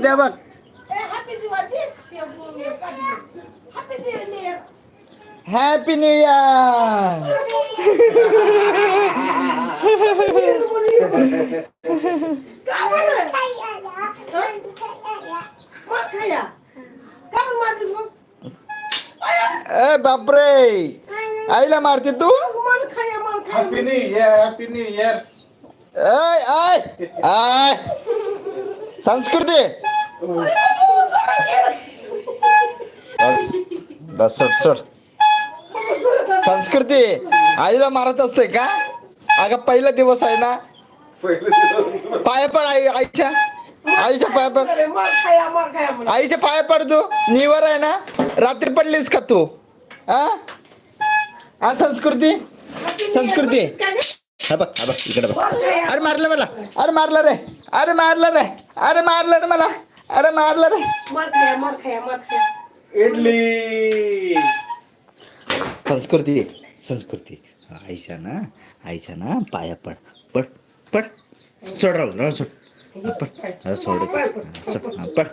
Diwati. Eh, happy New Year. Happy New Year. Eh, Bapre, ayo lah Marti tuh. Happy New Year, Happy New Year. आय आय आय संस्कृती. बस बस sir sir संस्कृती आईला मारत असते का? अगं पहिला दिवस आहे ना? पाय पड आई आईच्या. आईच्या पाय पड. आईच्या पाय पड तू. निवर आहे ना? रात्री पडलीस का तू? आ संस्कृती? संस्कृती. हा बघ हा बघ इकडे बघ. अरे मारलं मला. अरे मारलं रे. अरे मारलं रे. अरे मारलं रे मला. अरे मारलं रे. इडली. संस्कृती संस्कृती. आईच्या ना आईच्या ना पाया पड. पड पड. सोड राहू राहू सोड. पड. सोड. सोड. पड.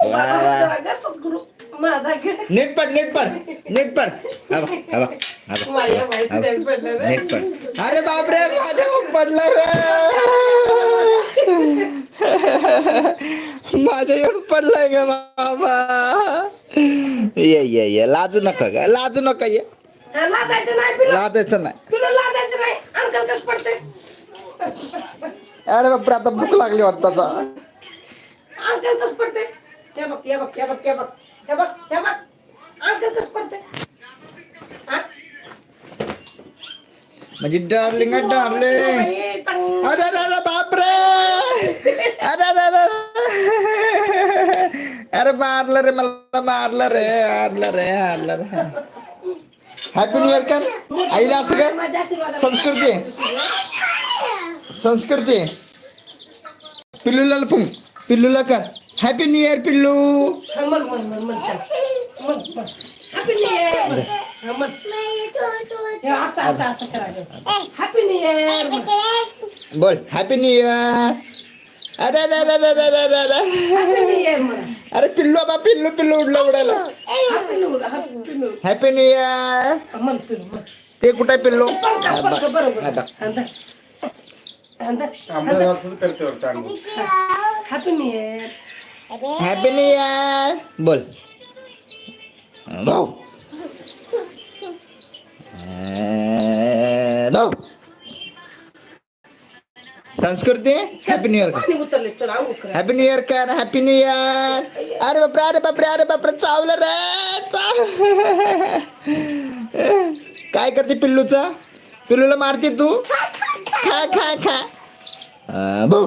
वा, वा, वा. माझा. नीट पड नीट पड नीट पड. हा बघ, हा बघ, हा बघ, माझ्या हा माहिती बघ. नाही पडलं रे. नीट पड. अरे बापरे माझ्या पडलं रे. माझ्या येऊन पडलंय ग बाबा. ये ये ये. लाजू नका ग लाजू नका ये. हा, लादायचं नाही पिलं लाजायचं नाही. पिलं लादायचं नाही. अंकल कस पडते अरे बापरे आता भूक लागली वाटतं आता. अंकल कस पडते बघ बघ बघ बघ. हे बघ हे बघ. अंकल कस पडते हा? म्हणजे डार्लिंग डार्लिंग बाई, तंग. अरे अरे बापरे. अरे अरे अरे. अरे मारलं रे मला मारलं रे मारलं रे मारलं रे. हॅपी न्यू इयर कर? आईला असं कर. संस्कृती. संस्कृती. पिल्लूला पिल्लूला कर. हॅपी न्यू इयर पिल्लू हा. हा. हे. बोल हॅपी न्यू इयर अरे अरे अरे अरे अरे अरे अरे Happy New Year म्हण. अरे पिल्लू बाबा पिल्लू पिल्लू उडलं उडायला Happy New Year, Happy New Year. Happy new year हा. ते कुठे पिल्लू पंखा, पंखा, बरोबर. हॅपी न्यू इयर बोल. भाऊ. Sanskruti happy new year. Happy new year कर. हॅपी न्यू इयर अरे बापरे अरे बापरे अरे बापरे चावलं रे चाव. काय करते पिल्लूचा? पिल्लूला मारते तू? खा खा खा. भाऊ.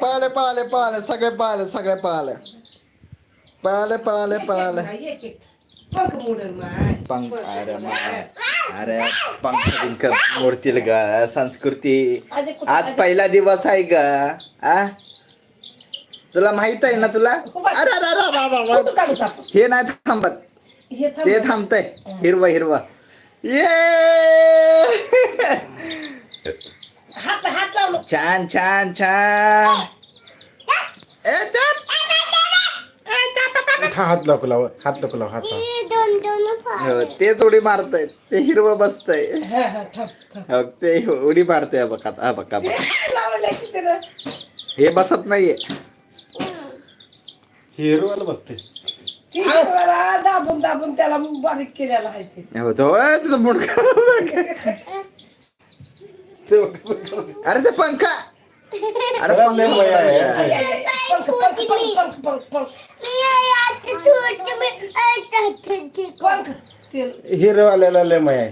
पळाले पळाले पळाले सगळे पळाले सगळे पळाले पळाले पळाले पळाले. पंख अरे मा अरे पंख मोडतील ग संस्कृती. आज पहिला दिवस आहे ग आ? तुला माहीत आहे ना तुला? अरे अरे अरे. हे नाही थांबत. हे थांबतय. हिरवं हिरवं. ये हात हात लावलो. छान छान छान. ए, चप. हा, हात नको लाव. हात नको लाव हात. हो, ते थोडी मारतय. ते हिरवं बसतय. हा, थांब, थांब. ते उडी मारतय. बघा हा बघा बघा. हे बसत नाहीये. हिरोवाला बसते दाबून दाबून त्याला बारीक केलेला आहे अरे ते पंखा. अरे पंख, पंख, पंख, पंख. हिरवाल्याला लय मय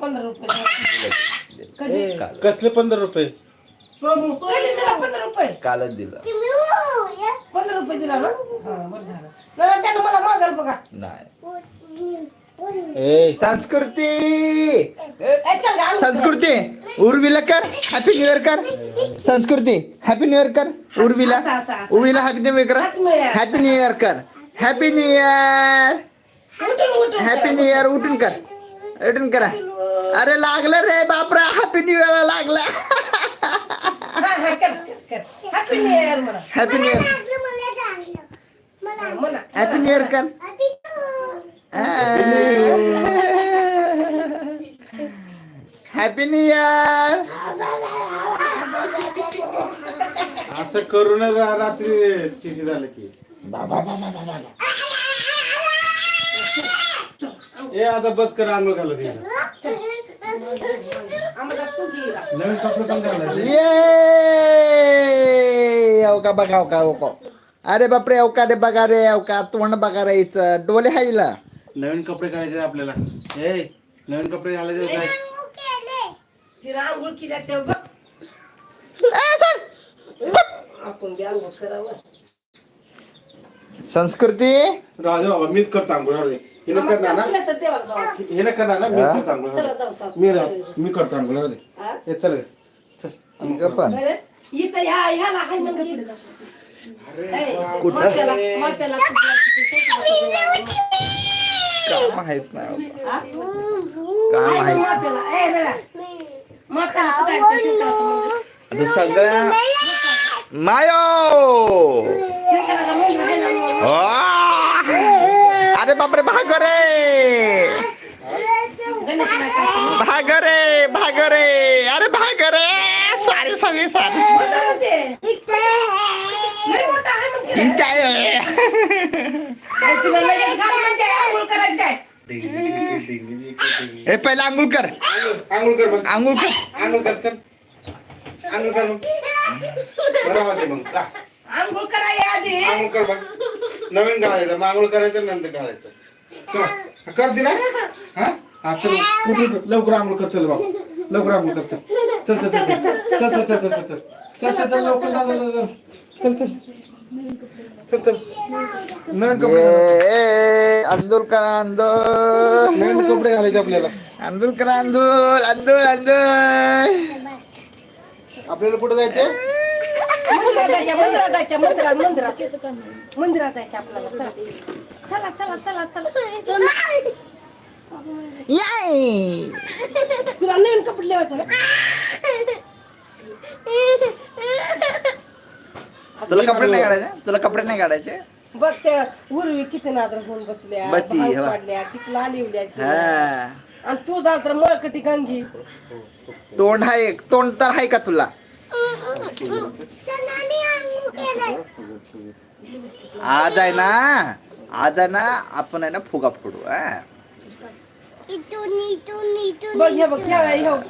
पंधरा रुपये. कसले पंधरा रुपये? कधी दिला. पंधरा रुपये? कालच दिलं. पंधरा रुपये दिला ना? हा बरं झालं. नाही, त्यानं मला मागाल बघा. नाही. ए संस्कृती! ए, संस्कृती उर्वीला कर. हॅपी न्यू इयर कर. संस्कृती हॅपी न्यू इयर कर. उर्वीला असं, असं, असं. उर्वीला हॅपी न्यू इयर कर. Happy New Year. Happy new year कर. हॅपी न्यू इयर उठून उठून हॅपी न्यू इयर उठून कर. उठून करा. अरे लागलं रे बापरा. हॅपी न्यू इयर लागला. हॅपी न्यू इयर म्हणा. हॅपी न्यू इयर म्हणा. हॅपी न्यू इयर कर हॅपी न्यू इयर असं करू नये रा- रात्री चिठी झालं की. ए आता बंद कर आंघोळ घालत. नवीन कपडे पण घालायचे ये अवका बघा अवका अवका अरे बापरे अवका रे बघा रे अवका तोंड बघा रे हिचं. डोले हायला नवीन कपडे घालायचे आपल्याला ए नवीन कपडे घालायचे काय तिला आंघोळ केल्या तेव्हा बघ. आपण बी आंघोळ करावं संस्कृती राजू बाबा मीच करतो आंघोळ राहू दे. हिनं आम्हाला करणार ना तुला तर देवाला जाऊ. हे नाही करणार ना मी हा? करतो आंघोळ राहू दे. मी करतो आंघोळ राहू दे. हे चल कुठं? माप्याला माहीत नाही बाबा. का माहीत माप्याला ए रडा. सगळ्या मायो! अरे बापरे भाग रे! भाग रे. भाग रे अरे भाग रे सारे सगळे सारे. ही काय. हे पहिला आंघोळ कर. आंघोळ- आंघोळ कर मग. आंघोळ कर. आंघोळ कर चल. आंघोळ कर मग. बरं वाटते मग. जा. आंघोळ करायची आधी. आंघोळ कर मग. नवीन घालायचं मग आंघोळ करायचं नंतर घालायचं. चल. करते ना हा? हा चल उठ, उठ, उठ. लवकर आंघोळ कर चल बाबा. लवकर आंघोळ कर चल. चल चल चल चल. चल चल चल चल चल चल. चल चल लवकर जा, जा, जा, जा. चल चल. चल चल. नवीन कपडे करा नवीन कपडे घालायचे आपल्याला. आंदोल करा आंदोल आंदोल आपल्याला कुठे जायचे मंदिरात जायच्या? मंदिरात जायच्या मंदिरात मंदिरात मंदिरात जायच्या आपल्याला. चला चला चला चला. चला याय तुला नवीन कपडे लेवायचे का? तुला कपडे नाही काढायचे? तुला कपडे नाही काढायचे? बघ ते उर्वी किती नादर होऊन बसल्या बत्ती, भांग हवा. पाडल्या टिकला लिवल्या हा. आणि तू झाल तर मळकटी गंगी तोंड आहे तोंड तर आहे का तुला? आज आहे ना आज आहे ना आपण आहे ना फुगा फोडू हा. इथून इथून इथून बघ हे बघ इथून.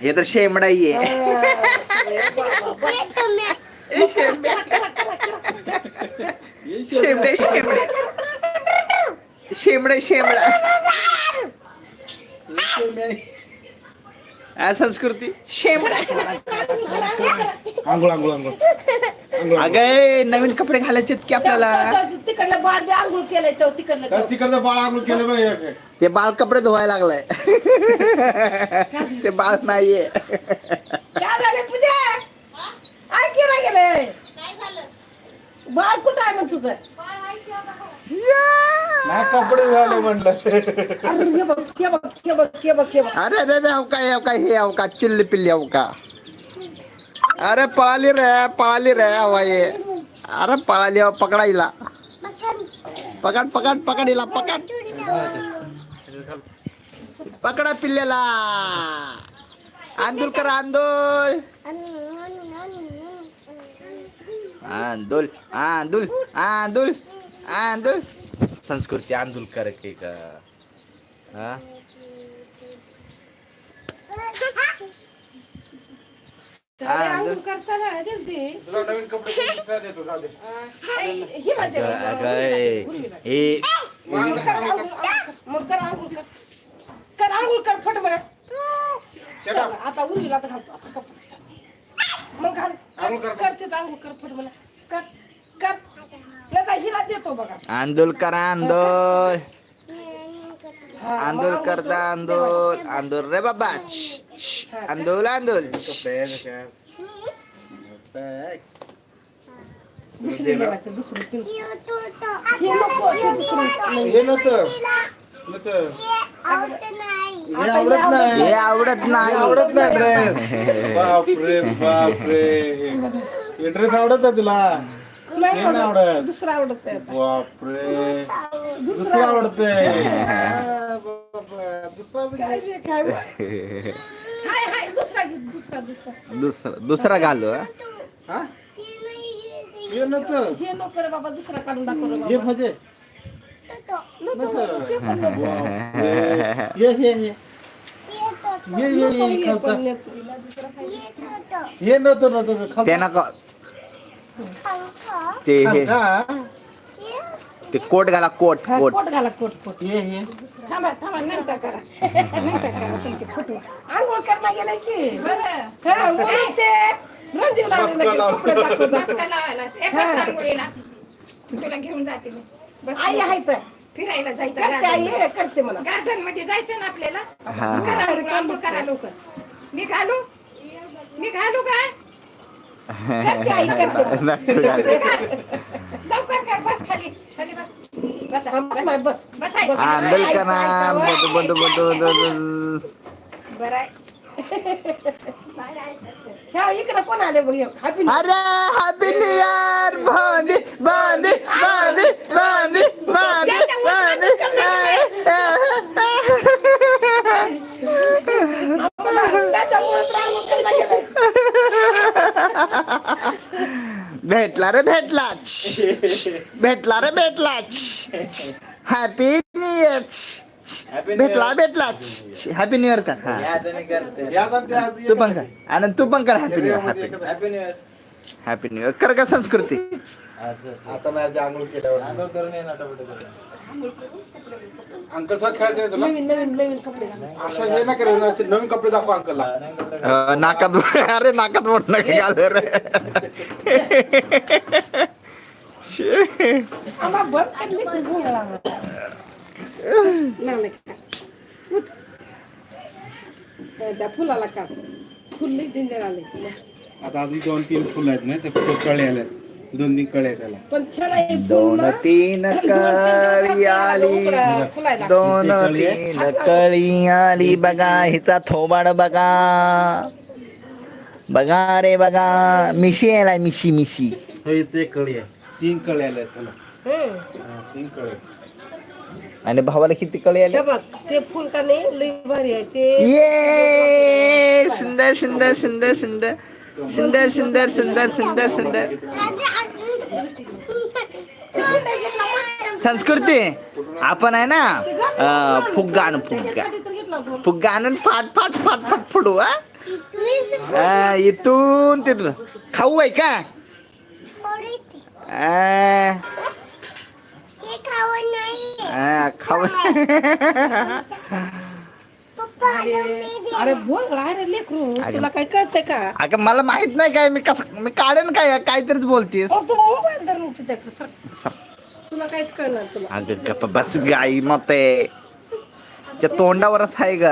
हे तर शेमडाई आहे. शेमडे. शेमडे शेमडे. शेमडा. संस्कृती. शेमडा आंघोळ आंघोळ आंघोळ. अगं नवीन कपडे घालायचे की आपल्याला? तिकडलं बाळ बी आंघोळ केलंय तो तिकडलं. तिकडचं बाळ आंघोळ केलं पाहिजे ते बाळ कपडे धुवायला लागलाय. ते बाळ नाहीये. काय झालं पूजा? गेलंय बाळ कुठं आहे मग तुझं? नाही कपडे झाले म्हणलं. अरे हे बघ हे बघ हे बघ हे बघ हे बघ. अरे अरे अरे अवका हे अवका हे अवका चिल्ली पिल्ली अवका. अरे पळाली रे पळाली रे हवा ये अरे पळाली हवा पकडायला. पकड पकड पकड हिला पकड. पकडा पिल्ल्याला. आंदोल. करा आंदोल. आंदोल आंदोल आंदोल आंदोल. संस्कृती आंदोल करके का हे? कर आंघोळ कर. फट आता उरवीला तर घालतो. मग घाल. आंदोल कर आंदोल. आंदोल आंदोल करता आंदोल. आंदोल रे बाबा. आंदोल आंदोल. हे आवडत नाही. हे आवडत नाही. आवडत नाही ड्रेस बापरे बापरे. हे ड्रेस आवडत तुला? हे नाही आवडत? दुसरं बापरे. दुसरं आवडतंय. दुसरा दुसरा घालू हा? हे? नको बाबा दुसरा काढून दाखव ये ये ये ये ये ये हे खायचं. ये नव्हतं नव्हतं. ते नका ते हे हा, ते कोट घाला कोट हा, कोट कोट घाला कोट कोट ये ये थांबा थांबा नंतर करा नंतर करा तुमचे फोटो आंघोळ करणं गेलं की हा म्हणून ते रंजीव लागले? कपडे लावायला तुला घेऊन जाते मी बस आई आहे तर फिरायला जायचं करते मला गार्डनमध्ये जायचं ना आपल्याला? करा लवकर करा लवकर. निघालो? निघालो का? लवकर बस खाली. खाली बस. बस. बस बस बघ हॅपी. अरे हॅपी भेटला रे भेटलाच. भेटला रे भेटलाच. हॅपी न्यू इयर भेटला भेटलाच. हॅपी न्यू इयर का हा. याद आणि ते. आज तू पण कर. आनंद तू पण कर happy new year happy happy new year कर का संस्कृती. आता नाही आंघोळ केल्यावर. अंकल स्वतः खेळायचं आहे तुला नवीन नवीन नवीन कपडे घाला. असं हे ना करे नवीन कपडे दाखव अंकलला अं, नाकात अरे नाकात बोट नका घालू रे शे. आम्हा बंद काढली की भूक लागला. लागले का? उठ. त्या फुलाला का फुल डेंजर आले आता अजून दोन तीन फुलं आहेत ना ते फुलं कळे आले दोन तीन कळे त्याला. पण छान आहे दोन तीन कळी आली. दोन तीन कळी आली. बघा हिचा थोबाड बघा. बघा रे बघा. मिशी यायला मिशी मिशी. हो ते कळी आहे. तीन कळे आले त्याला. हा, तीन कळे आणि भावाला किती कळी आली हे बघ ते फुल का नाही? लई भारी आहे. ते ये सुंदर सुंदर सुंदर सुंदर. सुंदर सुंदर सुंदर सुंदर सुंदर. संस्कृती आपण आहे ना फुग्गा आणू फुग्गा. फुग्गा आणून फाट फाट फाट फाट फुडू हा? इथून तिथून. खाऊ आहे का? खाऊ. अरे बोल रे लेकरू अरे. तुला काय कळतंय का? अगं मला माहीत नाही काय मी कसं मी काढेन काय काहीतरीच बोलतीस. सर तुला काहीच कळणार तुला अगं गप्प बस गाई मग ते त्या तोंडावरच आहे ग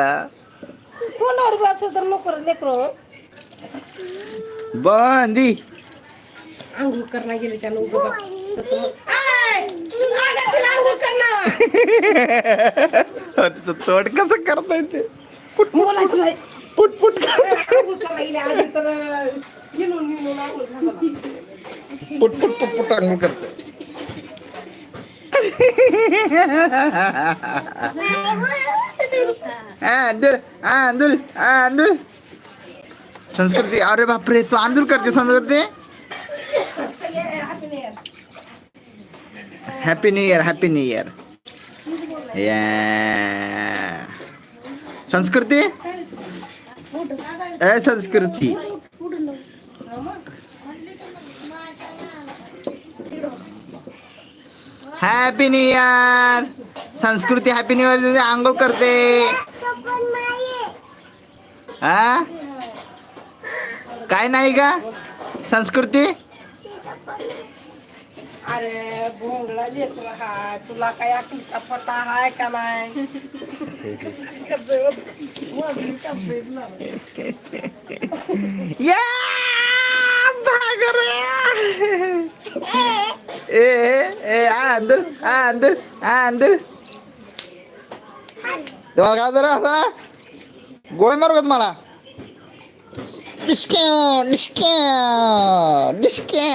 तोंडावर बी असेल तर नको लेकरू बंदी आंघोळ करणं गेले त्यानं उभं बघ. तर तू मग, आय! आलं तिला आंघोळ करणं! तिचं तोंड कसं करता येते बोलायचं नाही. पुट पुट आंघोळ करणं गेले आधी तर गिनून गिनून आंघोळ घालायला. पुट पुट पुट पुट अंघोळ करते। आंदूल आंदूल आंदूल संस्कृती, अरे बापरे, तू आंदूल करते, Sanskruti. Happy new year happy new year या संस्कृती? ए, Sanskruti. Happy new year Sanskruti happy new year आंघोळ करते. हा काय नाही का? संस्कृती? अरे भोंगला लेकर हाय. तुला काय अकलीचा पत्ता हाय का नाही? या भाग रे. ए ए ए अंदर अंदर अंदर तुम्हाला काय जरा असं ना गोळी मारू का तुम्हाला डिस्क्या डिस्क्या डिस्क्या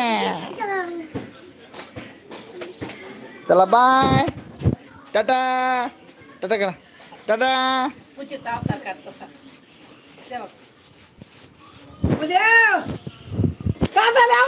चला बाय टाटा टाटा करा टाटा उचित अवतार करतो उद्या का झालं